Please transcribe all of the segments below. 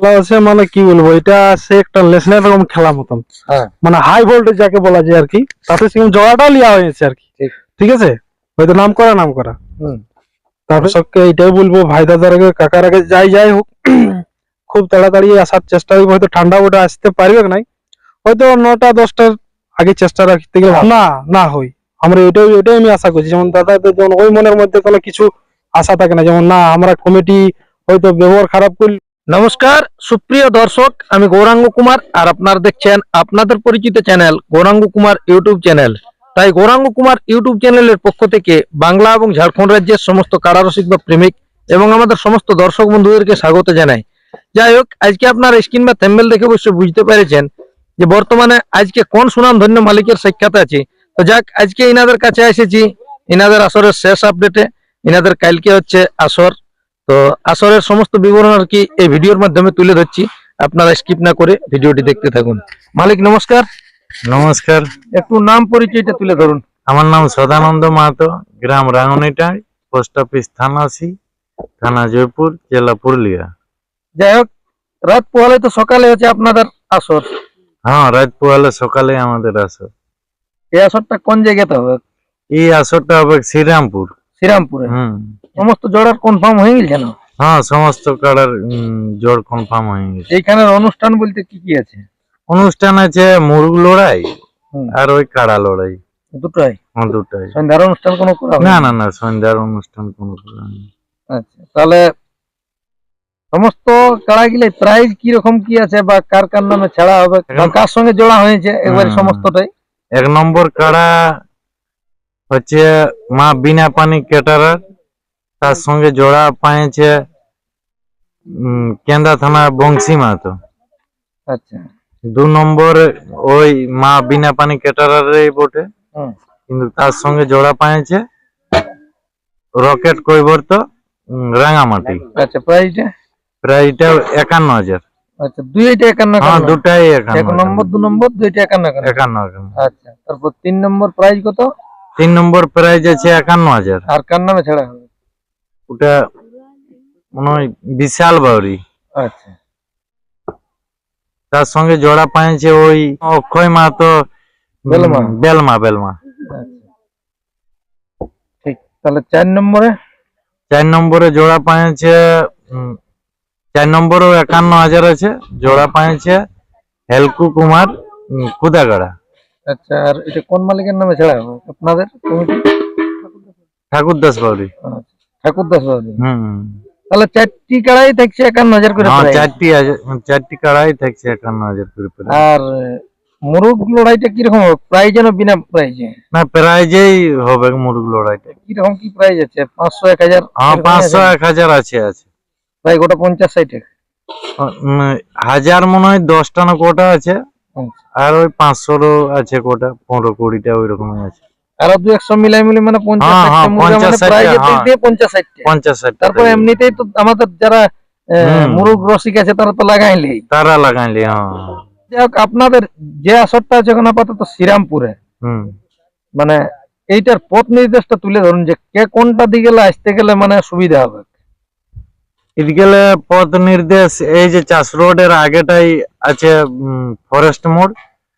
খেলা আছে মানে কি বলব এটা সে একটা ন্যাশনাল রকম খেলা মতন। হ্যাঁ। মানে হাই ভোল্টেজ যাকে বলা যায় আর কি তাতে সেরকম জোড়াটা লিয়া হয়েছে আর কি ঠিক। আছে? হয়তো নাম করা নাম করা তারপরে সবকে এটাই বলব ভাই দাদার আগে কাকার আগে যাই যাই হোক। খুব তাড়াতাড়ি আসার চেষ্টা করব হয়তো ঠান্ডা ওটা আসতে পারবে নাই। হয়তো নটা দশটার আগে চেষ্টা রাখতে গেলে। না। না হই। আমরা এটাই এটাই আমি আশা করছি। যেমন দাদাদের যেমন ওই মনের মধ্যে কোনো কিছু আশা থাকে না যেমন না আমরা কমিটি হয়তো ব্যবহার খারাপ করলে নমস্কার, সুপ্রিয় দর্শক, আমি গৌরাঙ্গ কুমার আর আপনারা দেখছেন আপনাদের পরিচিত channel Gouranga Kumar YouTube channel. তাই গৌরাঙ্গ কুমার ইউটিউব চ্যানেলের পক্ষ থেকে বাংলা এবং ঝাড়খণ্ড রাজ্যের সমস্ত কারারসিক বা প্রেমিক এবং আমাদের সমস্ত দর্শক বন্ধুদেরকে স্বাগত জানাই। যাই হোক, আজকে আপনার স্ক্রিন বা থেম্বেল দেখে অবশ্যই বুঝতে পেরেছেন যে বর্তমানে আজকে কোন সুনাম ধন্য মালিকের সাক্ষাৎ আছে। তো যাক, আজকে ইনাদের কাছে এসেছি। ইনাদের আসরের শেষ আপডেটে ইনাদের কালকে হচ্ছে আসর। তো আসরের সমস্ত বিবরণ আর কি এই ভিডিওর মাধ্যমে তুলে ধরছি। আপনারা স্কিপ না করে ভিডিওটি দেখতে থাকুন। মালিক নমস্কার। নমস্কার। একটু নাম পরিচয়টা তুলে ধরুন। আমার নাম সদানন্দ মাহাতো গ্রাম রাঙ্গনিটাই পোস্ট অফিস থানাসি থানা জয়পুর জেলা পুরুলিয়া। যাই হোক রাত পোহালে তো সকালে হচ্ছে আপনাদের আসর। হ্যাঁ রাত পোহালে সকালে আমাদের আসর। এই আসরটা কোন জায়গাতে হবে? এই আসরটা হবে শ্রীরামপুর। শ্রীরামপুরে। হুম। সমস্ত জড়ার কনফার্ম হয়ে গেছে না হ্যাঁ সমস্ত কাড়ার জোর কনফার্ম হয়ে গেছে। এইখানের অনুষ্ঠান বলতে কি কি আছে? অনুষ্ঠান আছে মুরগ লড়াই আর ওই কাড়া লড়াই। দুটোই? হ্যাঁ, দুটাই। সন্ধ্যার অনুষ্ঠান কোনো করা না না না সন্ধ্যার অনুষ্ঠান কোনো করা আচ্ছা তাহলে সমস্ত কাড়াগুলো প্রাইস কি রকম কি আছে বা কার কার নামে ছাড়া হবে? কার সঙ্গে জোড়া হয়েছে? একবারে। সমস্তটাই? এক নম্বর কাড়া হচ্ছে মা বিনা পানি কেটারার তার সঙ্গে জোড়া পাইছে উম, কেন্দা থানা বংশী মাতো আচ্ছা। দু নম্বর ওই মা বিনা পানি কেটারারই বটে। কিন্তু তার সঙ্গে জোড়া পাইছে রকেট কৈবর্ত রাঙামাটি। আচ্ছা প্রাইসটা প্রায় এটা একান্ন হাজার। আচ্ছা দুইটা একান্ন হ্যাঁ একান্ন। দুটাই এক নম্বর দু নম্বর দুইটা একান্ন একান্ন। আচ্ছা তারপর তিন নম্বর প্রাইস কত? তিন নম্বর প্রাইজ আছে একান্ন হাজার। আর কার নামে ছাড়া হবে? ওটা মনে হয় বিশাল বাউরি। আচ্ছা। তার সঙ্গে জোড়া পাইছে ওই অক্ষয় মাহাতো উম, বেলমা। বেলমা বেলমা। আচ্ছা। ঠিক তাহলে চার নম্বরে? চার নম্বরে জোড়া পাইছে চার নম্বরেও একান্ন হাজার আছে জোড়া পাইছে হেলকু কুমার কুদাগাড়া আচ্ছা আর এটা কোন মালিকের নামে ছাড়া? হবে আপনাদের? কমিটি ঠাকুর দাস বাউরি। আচ্ছা। ঠাকুর বাবু তাহলে চারটি কাড়াই থাকছে একান্ন হাজার করে হ্যাঁ চারটি চারটি কাড়াই থাকছে একান্ন হাজার করে আর মুরগ লড়াইটা কীরকম হবে? প্রাইজ যেন বিনা প্রাইজে? না প্রাইজেই হবে মুরগ লড়াইটা। কীরকম কি প্রাইজ আছে? পাঁচশো এক হাজার? হ্যাঁ পাঁচশো এক হাজার আছে আছে। প্রায় গোটা পঞ্চাশ ষাট হাজার মনে হয় দশটা না কোটা আছে। আচ্ছা। আর ওই পাঁচশোরও আছে কোটা পনেরো কুড়িটা ওই রকমই আছে। আরও দু একশো মিলাই মিলে মানে পঞ্চাশ হ্যাঁ, হ্যাঁ, মুরগা মানে 50 প্রাইজের ষাটটা, দিক হ্যাঁ। পঞ্চাশ তারপর এমনিতেই তো আমাদের যারা আহ, রসিক আছে তারা তো লাগাইলেই তারা লাগাইলি যাই হোক আপনাদের যে আসরটা আছে এখন আপাতত শ্রীরামপুরে মানে এইটার পথ নির্দেশটা তুলে ধরুন যে কে কোনটা দিকে আসতে গেলে মানে সুবিধা হবে। এদিকে পথ নির্দেশ এই যে চাষ রোডের আগেটাই আছে ফরেস্ট মোড়।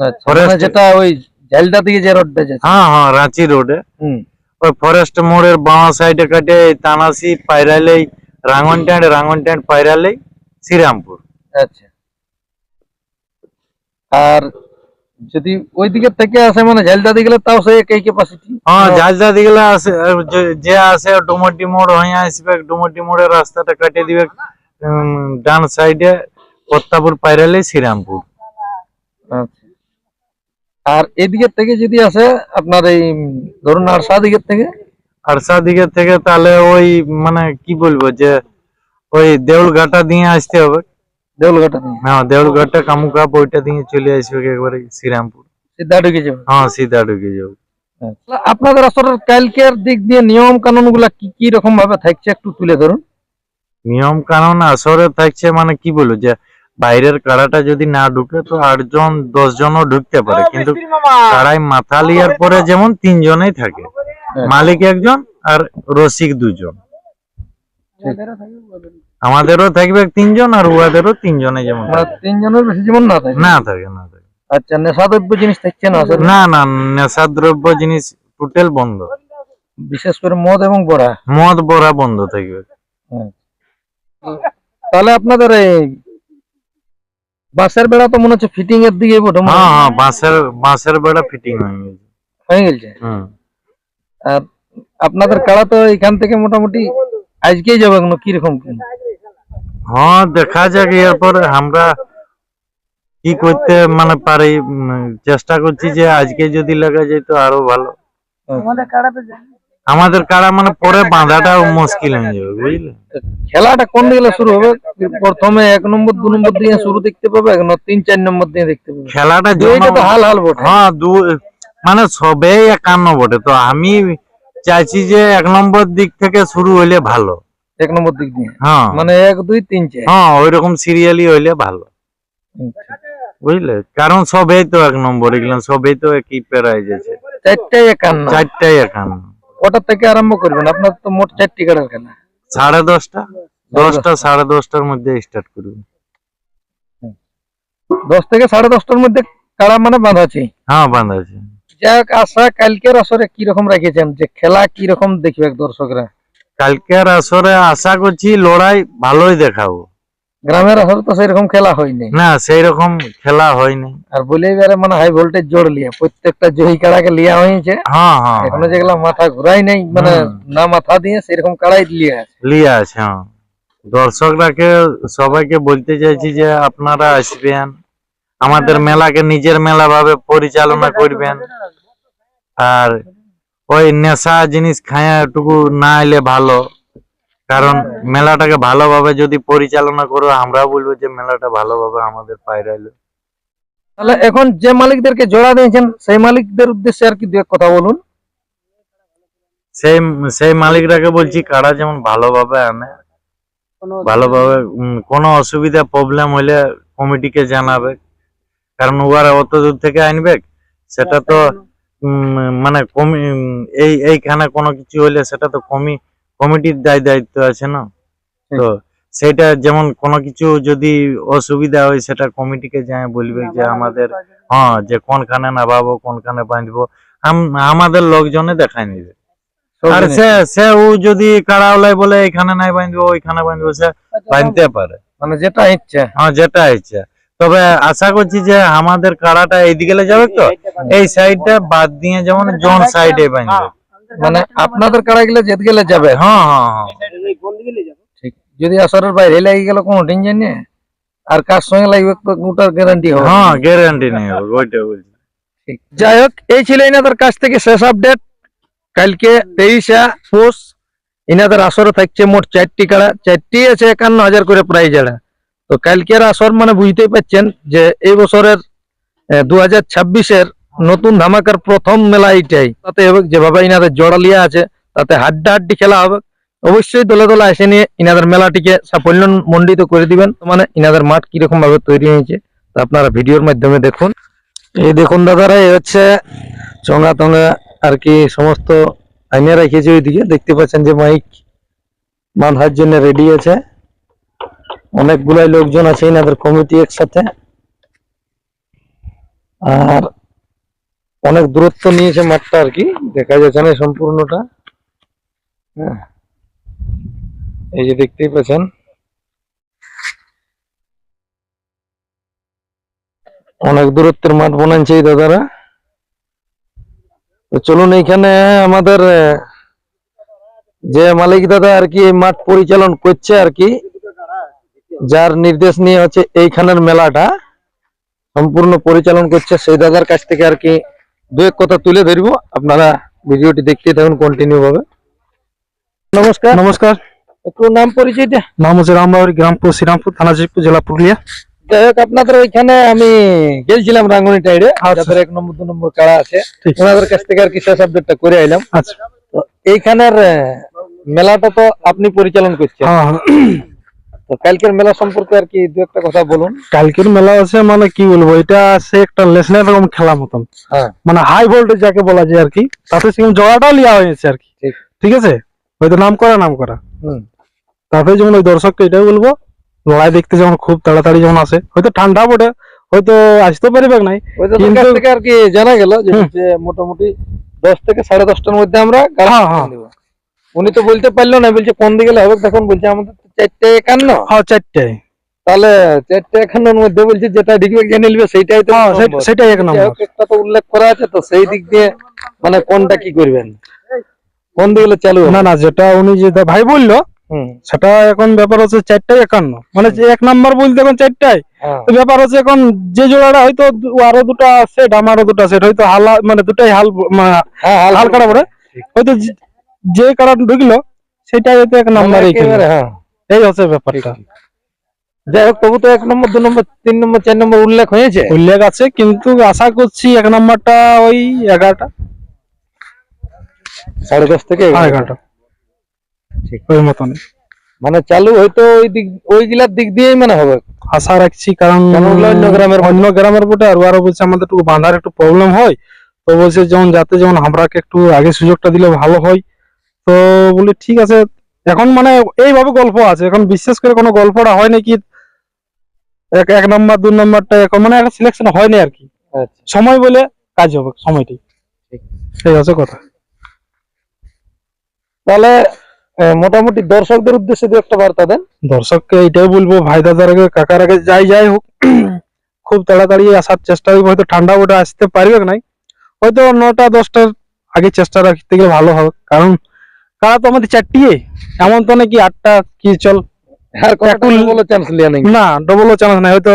আচ্ছা, Forest- মানে যেটা ওই ঝালদা দিকে যে রোডটা যাচ্ছে হ্যাঁ হ্যাঁ রাঁচি রোডে হুম। ওই ফরেস্ট মোড়ের বাঁ সাইডে কাটে তানাসি পায়রালেই রাঙ্গন ট্যান্ড রাঙ্গন ট্যান্ড পায়রালেই শ্রীরামপুর। আচ্ছা। আর যদি ওই দিকে থেকে আসে মানে ঝালদা দিকে তাও সেই একই ক্যাপাসিটি হ্যাঁ যার দিকে আসে যে- আসে ডুমটি মোড় হয়ে আসবে ডুমটি মোড়ের রাস্তাটা কাটে দিবে ডান সাইডে পত্তাপুর পায়রালেই শ্রীরামপুর। আচ্ছা। আর এদিকের থেকে যদি আসে আপনার এই ধরুন আরসা দিকের থেকে? আরসা দিকে থেকে তাহলে ওই মানে কি বলব যে ওই দেউলঘাটা দিয়ে আসতে হবে। দেউলঘাটা দিয়ে? হ্যাঁ দেউলঘাটা কামুকাপ ওইটা দিয়ে চলে আসবে একবারে শ্রীরামপুর। সিধা ঢুকে যাবে? হ্যাঁ সিধা ঢুকে যাবে। আচ্ছা। আপনাদের আসরের কালকের দিক দিয়ে নিয়ম কানুনগুলা কি কি রকম ভাবে থাকছে একটু তুলে ধরুন। নিয়ম কানুন আসরে থাকছে মানে কি বলব যে বাইরের কাড়াটা যদি না ঢুকে তো আটজন দশ জনও ঢুকতে পারে। কিন্তু কাড়াই মাথা লিয়ার পরে যেমন তিনজনেই থাকে। মালিক একজন আর রসিক দুজন। আমাদেরও থাকবে তিনজন আর উহাদেরও তিনজনে যেমন মানে তিনজনের বেশি যেমন না থাকে? না থাকে না থাকে। আচ্ছা নেশাদ্রব্য জিনিস থাকছে না? না না নেশাদ্রব্য জিনিস টোটাল বন্ধ। বিশেষ করে মদ এবং বড়া? মদ বড়া বন্ধ থাকবে। তাহলে আপনাদের এই বাসের বেড়া তো মনে হচ্ছে ফিটিং এর দিকে বটে হ্যাঁ হ্যাঁ। বাঁশের বাঁশের বেড়া ফিটিং হয়ে গেছে। হয়ে গেছে? হুম। আর আপনাদের কাড়া তো এখান থেকে মোটামুটি আজকেই যাবে এখন কীরকম কি? হ্যাঁ দেখা যাক এরপরে আমরা কি করতে মানে পারি চেষ্টা করছি যে আজকে যদি লাগা যায় তো আরও ভালো। আমাদের কারা মানে পরে বাঁধাটা মুশকিল হয়ে যাবে বুঝলে? খেলাটা কোন দিকে শুরু হবে? প্রথমে এক নম্বর দু নম্বর দিয়ে শুরু দেখতে পাবে এখন তিন চার নম্বর দিয়ে দেখতে পাবে। খেলাটা তো হাল হাল বটে। হ্যাঁ দু মানে সবেই একান্ন বটে। তো আমি চাইছি যে এক নম্বর দিক থেকে শুরু হইলে ভালো। এক নম্বর দিক দিয়ে? হ্যাঁ। মানে এক দুই তিন চার। হ্যাঁ ওই রকম সিরিয়ালি হইলে ভালো। বুঝলে? কারণ সবেই তো এক নম্বর এগুলো সবেই তো একই প্রাইজ আছে চারটাই একান্ন। চারটাই একান্ন। ওটা থেকে আরম্ভ করবেন? আপনার তো মোট চারটি কাড়ার খেলা সাড়ে দশটা? দশটা। সাড়ে দশটার মধ্যে স্টার্ট করবে দশ থেকে সাড়ে দশটার মধ্যে কাড়া মানে বাঁধাছি হ্যাঁ বাঁধা আছে। যাক আশা কালকের আসরে কি রকম রেখেছেন? যে খেলা কি রকম দেখবে দর্শকরা? কালকের আসরে আশা করছি লড়াই ভালোই দেখাবো। গ্রামের আসরে তো সেরকম খেলা হয়নি। না সেই রকম খেলা হয়নি। আর বলে এবারে মানে হাই ভোল্টেজ জোর লিয়া প্রত্যেকটা জয়ী কাড়াকে লিয়া হয়েছে। হ্যাঁ হ্যাঁ। এখনও যেগুলা মাথা ঘুরাই নাই মানে না মাথা দিয়ে সেরকম কাড়াই লিয়ে আছে। লিয়া আছে হ্যাঁ। দর্শকরাকে সবাইকে বলতে চাইছি যে আপনারা আসবেন আমাদের মেলাকে নিজের মেলা ভাবে পরিচালনা করবেন। আর ওই নেশা জিনিস খায়া একটুকু না এলে ভালো। কারণ মেলাটাকে ভালোভাবে যদি পরিচালনা করো আমরা বলব যে মেলাটা ভালোভাবে আমাদের পায়রাইলো তাহলে এখন যে মালিকদেরকে জোড়া দিয়েছেন সেই মালিকদের উদ্দেশ্যে আর কি দু এক কথা বলুন। সেই সেই মালিকরাকে বলছি কারা যেমন ভালোভাবে আনে ভালোভাবে কোনো অসুবিধা প্রবলেম হইলে কমিটিকে জানাবে। কারণ ওরা অত দূর থেকে আনবে সেটা তো উম, মানে কমি এই এইখানে কোনো কিছু হইলে সেটা তো কমি কমিটির দায় দায়িত্ব আছে না? তো সেটা যেমন কোনো কিছু যদি অসুবিধা হয় সেটা কমিটিকে যায় বলবে যে আমাদের হ্যাঁ যে কোনখানে নামাবো কোনখানে বাঁধবো। আমাদের লোকজনে দেখাই নিবে। আর সে সে ও যদি কারাওলাই বলে এখানে নাই বাঁধবো ওইখানে বাঁধবো সে বাঁধতে পারে। মানে যেটা ইচ্ছা। হ্যাঁ যেটা ইচ্ছা। তবে আশা করছি যে আমাদের কাড়াটা এইদিকে যাবে তো? এই সাইডটা বাদ দিয়ে যেমন জন সাইডে বাঁধবে। মানে আপনাদের কাড়া গেলে যেত গেলে যাবে। হ্যাঁ হ্যাঁ হ্যাঁ। ঠিক। যদি আসরের বাইরে লাগি গেল কোনো টেনশন নেই। আর কার সঙ্গে লাগবে তো ওটার গ্যারান্টি হবে। হ্যাঁ গ্যারান্টি নেই ওইটা বলছি। যাই হোক এই ছিল এনাদের কাছ থেকে শেষ আপডেট কালকে তেইশা পোষ এনাদের আসরে থাকছে মোট চারটি কাড়া চারটি আছে একান্ন হাজার করে প্রাইজ এরা। তো কালকের আসর মানে বুঝতেই পারছেন যে এই বছরের দু হাজার ছাব্বিশের নতুন ধামাকার প্রথম মেলা এইটাই তাতে যেভাবে ইনাদের জড়ালিয়া আছে, তাতে হাড্ডা হাড্ডি খেলা হবে। অবশ্যই দলে দলে এসে নিয়ে ইনাদের মেলাটিকে সাফল্য মণ্ডিত করে দিবেন। মানে ইনাদের মাঠ কীরকম ভাবে তৈরি হয়েছে, তা আপনারা ভিডিওর মাধ্যমে দেখুন। এই দেখুন দাদারা এই হচ্ছে চঙ্গা টঙ্গা আর কি সমস্ত আইনে রেখেছে ওইদিকে। দেখতে পাচ্ছেন যে মাইক বাঁধার জন্য রেডি আছে। অনেকগুলাই লোকজন আছে এনাদের কমিটি একসাথে। আর অনেক দূরত্ব নিয়েছে মাঠটা আর কি। দেখা যাচ্ছে না সম্পূর্ণটা। হ্যাঁ। এই যে দেখতেই পাচ্ছেন। অনেক দূরত্বের মাঠ বানাচ্ছে এই দাদারা। তো চলুন এইখানে আমাদের যে মালিক দাদা আর কি এই মাঠ পরিচালন করছে আর কি, যার নির্দেশ নিয়ে হচ্ছে এইখানের মেলাটা সম্পূর্ণ পরিচালন করছে। সেই দাদার কাছ থেকে আর কি দু এক কথা তুলে ধরবো। আপনারা ভিডিওটি দেখতে থাকুন কন্টিনিউ ভাবে। নমস্কার। নমস্কার। একটু নাম পরিচয়টা নাম হচ্ছে রামবাড়ি গ্রামপুর শ্রীরামপুর থানা জিতপুর জেলা পুরুলিয়া। যাই হোক আপনাদের ওইখানে আমি গেছিলাম রাঙ্গুনি টাইডে। যাদের এক নম্বর দু নম্বর কাড়া আছে ওনাদের কাছ থেকে আর কি শেষ আপডেটটা করে আইলাম। আচ্ছা। তো এইখানের মেলাটা তো আপনি পরিচালন করছেন। হ্যাঁ হ্যাঁ। তো কালকের মেলা সম্পর্কে আর কি দু একটা কথা বলুন। কালকের মেলা আছে মানে কি বলব এটা আছে একটা ন্যাশনাল রকম খেলা মতন। হ্যাঁ। মানে হাই ভোল্টেজ যাকে বলা যায় আর কি তাতে সেরকম জড়াটাও লিয়া হয়েছে আর কি। ঠিক। আছে? হয়তো নাম করা নাম করা। হুম। তা তাতে যেমন ওই দর্শককে এটাই বলব লড়াই দেখতে যেমন খুব তাড়াতাড়ি যেমন আসে হয়তো ঠান্ডা বটে হয়তো আসতে পারবে নাই কিন্তু- আর কি জানা গেল যে মোটামুটি দশ থেকে সাড়ে দশটার মধ্যে আমরা হ্যাঁ, হ্যাঁ। উনি তো বলতে পারল না বলছে কোন দিকে হবে তখন বলছে আমাদের চারটে একান্ন? হ্যাঁ চারটায় তাহলে চারটে একান্নর মধ্যে বলছে যেটা ঢিকবে জেনে নিবে সেইটাই তো হ্যাঁ সেটাই এক নম্বর। একটা তো উল্লেখ করা আছে তো সেই দিক দিয়ে মানে কোনটা কি করবেন? কোন দিকে চালু না না যেটা উনি যেটা ভাই বলল সেটা এখন ব্যাপার হচ্ছে চারটায় একান্ন। মানে এক নাম্বার বলতে এখন চারটায় হ্যাঁ। তো ব্যাপার হচ্ছে এখন যে জোড়াটা হয়তো আরও দুটা সেট আমারও দুটা সেট হয়তো হালা মানে দুটাই হাল মানে হাল কাটা পড়ে হয়তো যে- কাটা ঢুকলো সেটাই হয়তো এক নাম্বার মানে এই হচ্ছে ব্যাপারটা। যাই হোক তবু তো এক নম্বর দু নম্বর তিন নম্বর চার নম্বর উল্লেখ হয়েছে? উল্লেখ আছে কিন্তু আশা করছি এক নাম্বারটা ওই এগারোটা। সাড়ে দশ থেকে এগারোটা। ঠিক। ওই মতন মানে চালু হয়তো ওই দিক ওইগুলার দিক দিয়েই মানে হবে। আশা রাখছি কারণ অন্য গ্রামের অন্য গ্রামের বটে আর ওরা বলছে আমাদের একটু বাঁধার একটু প্রবলেম হয়। তো বলছে যেমন যাতে যেমন আমরাকে একটু আগে সুযোগটা দিলে ভালো হয়। তো বলি ঠিক আছে এখন মানে এইভাবে গল্প আছে। এখন বিশেষ করে কোনো গল্পটা হয় নাকি এক এক নম্বর দু নম্বরটা এখন মানে একটা সিলেকশন হয় হয়নি আর কি। আচ্ছা। সময় বলে কাজ হবে সময়টি। ঠিক। সেই হচ্ছে কথা। তাহলে মোটামুটি দর্শকদের উদ্দেশ্যে দু একটা বার্তা দেন। দর্শককে এটাই বলব ভাই দাদার আগে কাকার আগে যাই যাই হোক। খুব তাড়াতাড়ি আসার চেষ্টা করব হয়তো ঠান্ডা ওটা আসতে পারবে নাই। হয়তো নটা দশটার আগে চেষ্টা রাখতে গেলে ভালো হবে। কারণ কারা তো আমাদের চারটি এমন তো নাকি আটটা কি চল কোনো নেই না ডবলও চান্স নাই। হয়তো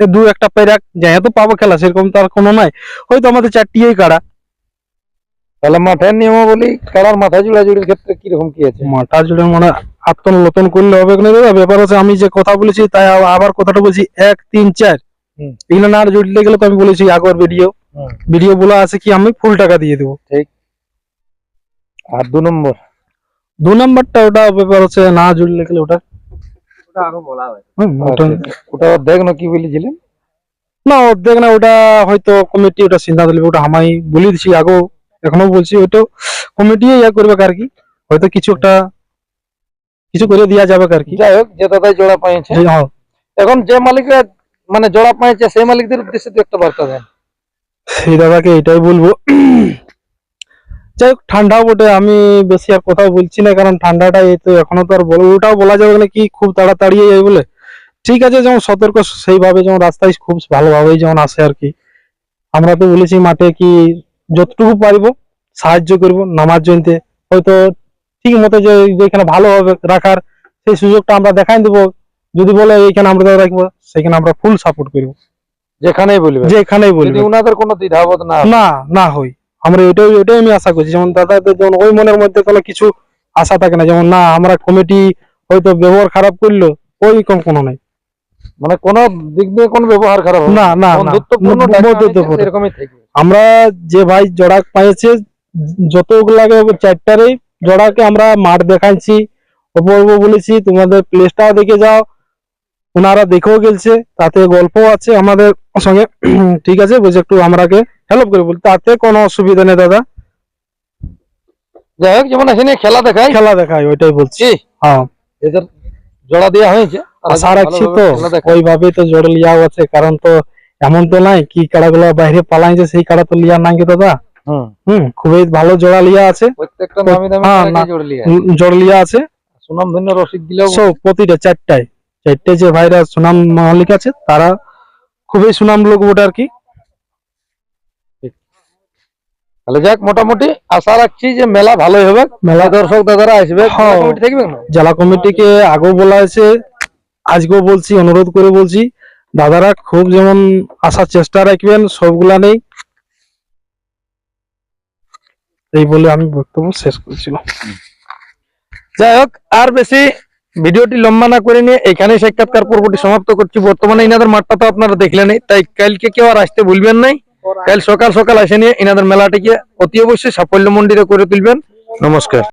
দু একটা পেরাক যেহেতু পাবো খেলা সেরকম তো আর কোনো নাই। হয়তো আমাদের চারটিই কাড়া তাহলে মাঠের নিয়মাবলী কারার মাথা জুড়া জুড়ির ক্ষেত্রে কীরকম কি আছে? মাথা জুড়ে মানে আত্মনলতন করলে হবে না দাদা ব্যাপার হচ্ছে আমি যে কথা বলেছি তাই আবার- কথাটা বলছি এক তিন চার। এগুলো না জুড়লে গেলে তো আমি বলেছি আগর ভিডিও। ভিডিও বলা আছে কি আমি ফুল টাকা দিয়ে দেবো। ঠিক। আর দু নম্বর। দু নাম্বারটা ওটা ব্যাপার হচ্ছে না জুড়লে গেলে ওটা। হুম, ওটা- আচ্ছা, ওটা দেখ না কি বলেছিলেন? না অর্ধেক না ওটা হয়তো কমিটি ওটা সিদ্ধান্ত নেবে ওটা আমি বলে দিছি আগেও এখনও বলছি ওইটা কমিটি ইয়া করবে আর কি হয়তো কিছু একটা কিছু করে দেওয়া যাবে আর কি। যাই হোক যে দাদাই জোড়া পাইছে। হ্যাঁ, এখন যে মালিকরা মানে জোড়া পাইছে সেই মালিকদের উদ্দেশ্যে একটা বার্তা দেন। সেই দাদাকে এটাই বলব। যাই হোক ঠান্ডা বটে আমি বেশি আর কোথাও বলছি না কারণ ঠান্ডাটা এই তো এখনও তো আর বলো ওটাও বলা যাবে না কি খুব তাড়াতাড়ি এই বলে। ঠিক আছে যেমন সতর্ক সেইভাবে যেমন রাস্তায় খুব ভালোভাবেই যেমন আসে আর কি। আমরা তো বলেছি মাঠে কি যতটুকু পারব সাহায্য করব নামার জন্য। হয়তো ঠিক মতো যে যেখানে ভালোভাবে রাখার সেই সুযোগটা আমরা দেখাই দেবো। যদি বলে এইখানে আমরা রাখব সেখানে আমরা ফুল সাপোর্ট করব। যেখানেই বলবে। যেখানেই বলব। উনাদের কোনো দ্বিধাবোধ না না না হই আমরা এটাই এটাই আমি আশা করছি। যেমন দাদাদের যেমন ওই মনের মধ্যে কোনো কিছু আশা থাকে না যেমন না আমরা কমিটি হয়তো ব্যবহার খারাপ করল ওই কম কোনো নাই। মানে কোনো দিক দিয়ে কোনো ব্যবহার খারাপ না। না আমরা যে ভাই জড়া পাইছে যতগুলাকে চারটারে জড়াকে আমরা মাঠ দেখাইছি অপূর্ব বলেছি তোমাদের প্লেসটাও দেখে যাও ওনারা দেখেও গেলছে তাতে গল্প আছে আমাদের সঙ্গে। ঠিক আছে বলছে একটু আমরাকে হেল্প করে বলি তাতে কোনো অসুবিধা নেই দাদা। যাই হোক যেমন এখানে খেলা দেখাই। খেলা দেখায় ওইটাই বলছি। হ্যাঁ। এদের জোড়া দেওয়া হয়েছে। আশা রাখছি তো খেলা তো জোর লিয়াও আছে কারণ তো এমন তো নাই কি কাড়াগুলো বাইরে পালাইছে সেই কাড়া তো লিয়া নাই দাদা। হুম। হুম খুবই ভালো জোড়া লিয়া আছে। প্রত্যেকটা নামি দামি হ্যাঁ। জোড় লিয়া আছে। সুনাম ধন্য রসিক দিলেও প্রতিটা চারটায় চারটে যে ভাইরা সুনাম মালিক আছে তারা খুবই সুনাম লোক ওটা আর কি। তাহলে যাক মোটামুটি আশা রাখছি যে মেলা ভালোই হবে। মেলা দর্শক দাদারা আসবে। হ্যাঁ। জেলা কমিটিকে আগেও বলা হয়েছে আজকেও বলছি অনুরোধ করে বলছি দাদারা খুব যেমন আসার চেষ্টা রাখবেন সবগুলা নেই। এই বলে আমি বক্তব্য শেষ করেছিলাম। যাই হোক আর বেশি ভিডিওটি লম্বা না করে নিয়ে এখানেই সাক্ষাৎকার পর্বটি সমাপ্ত করছি। বর্তমানে ইনাদের মাঠটা তো আপনারা দেখলেনই তাই কালকে কেউ আর আসতে ভুলবেন নাই। কাল সকাল সকাল আসে নিয়ে ইনাদের মেলাটিকে অতি অবশ্যই সাফল্য মন্ডিতে করে তুলবেন। নমস্কার।